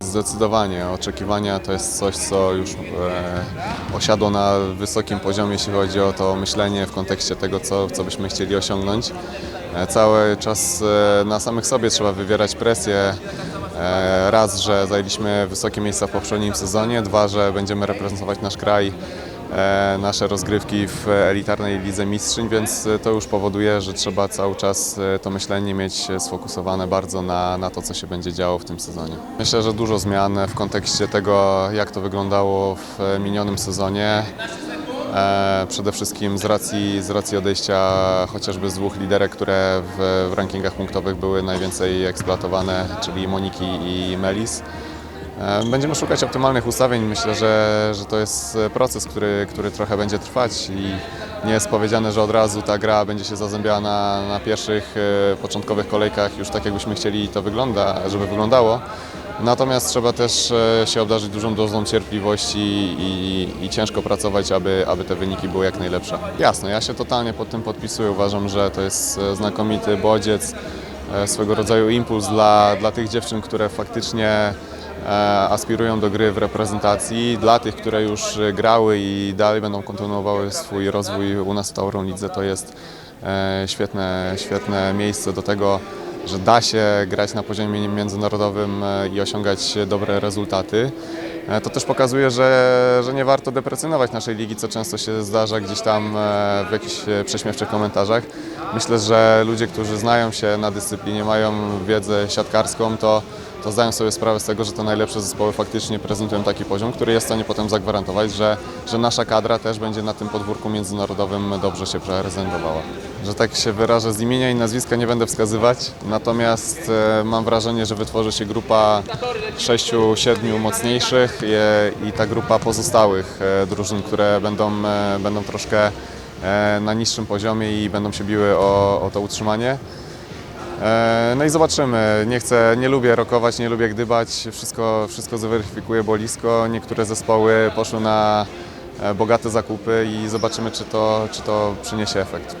Zdecydowanie oczekiwania to jest coś, co już e, osiadło na wysokim poziomie, jeśli chodzi o to myślenie w kontekście tego, co, co byśmy chcieli osiągnąć. E, cały czas e, na samych sobie trzeba wywierać presję. E, raz, że zajęliśmy wysokie miejsca w poprzednim sezonie, dwa, że będziemy reprezentować nasz kraj, nasze rozgrywki w elitarnej lidze mistrzyń, więc e, to już powoduje, że trzeba cały czas e, to myślenie mieć sfokusowane bardzo na, na to, co się będzie działo w tym sezonie. Myślę, że dużo zmian w kontekście tego, jak to wyglądało w e, minionym sezonie. E, Przede wszystkim z racji, z racji odejścia chociażby z dwóch liderek, które w, w rankingach punktowych były najwięcej eksploatowane, czyli Moniki i Melis. E, Będziemy szukać optymalnych ustawień. Myślę, że, że to jest proces, który, który trochę będzie trwać i nie jest powiedziane, że od razu ta gra będzie się zazębiała na, na pierwszych e, początkowych kolejkach już tak, jakbyśmy chcieli to wygląda, żeby wyglądało. Natomiast trzeba też e, się obdarzyć dużą dozą cierpliwości i, i ciężko pracować, aby, aby te wyniki były jak najlepsze. Jasne, ja się totalnie pod tym podpisuję. Uważam, że to jest e, znakomity bodziec, e, swego rodzaju impuls dla, dla tych dziewczyn, które faktycznie e, aspirują do gry w reprezentacji. Dla tych, które już e, grały i dalej będą kontynuowały swój rozwój u nas w Tauron Lidze, to jest e, świetne, świetne miejsce do tego, że da się grać na poziomie międzynarodowym e, i osiągać dobre rezultaty. E, To też pokazuje, że, że nie warto deprecjonować naszej ligi, co często się zdarza gdzieś tam e, w jakichś e, prześmiewczych komentarzach. Myślę, że ludzie, którzy znają się na dyscyplinie, mają wiedzę siatkarską, to, to zdają sobie sprawę z tego, że te najlepsze zespoły faktycznie prezentują taki poziom, który jest w stanie potem zagwarantować, że, że nasza kadra też będzie na tym podwórku międzynarodowym dobrze się prezentowała. Że tak się wyrażę, z imienia i nazwiska nie będę wskazywać, natomiast e, mam wrażenie, że wytworzy się grupa sześciu, siedmiu mocniejszych i, ta grupa pozostałych e, drużyn, które będą, e, będą troszkę na niższym poziomie i będą się biły o, o to utrzymanie. E, No i zobaczymy. Nie chcę, nie lubię rokować, nie lubię gdybać. Wszystko, wszystko zweryfikuję boisko. Niektóre zespoły poszły na e, bogate zakupy i zobaczymy, czy to, czy to przyniesie efekt.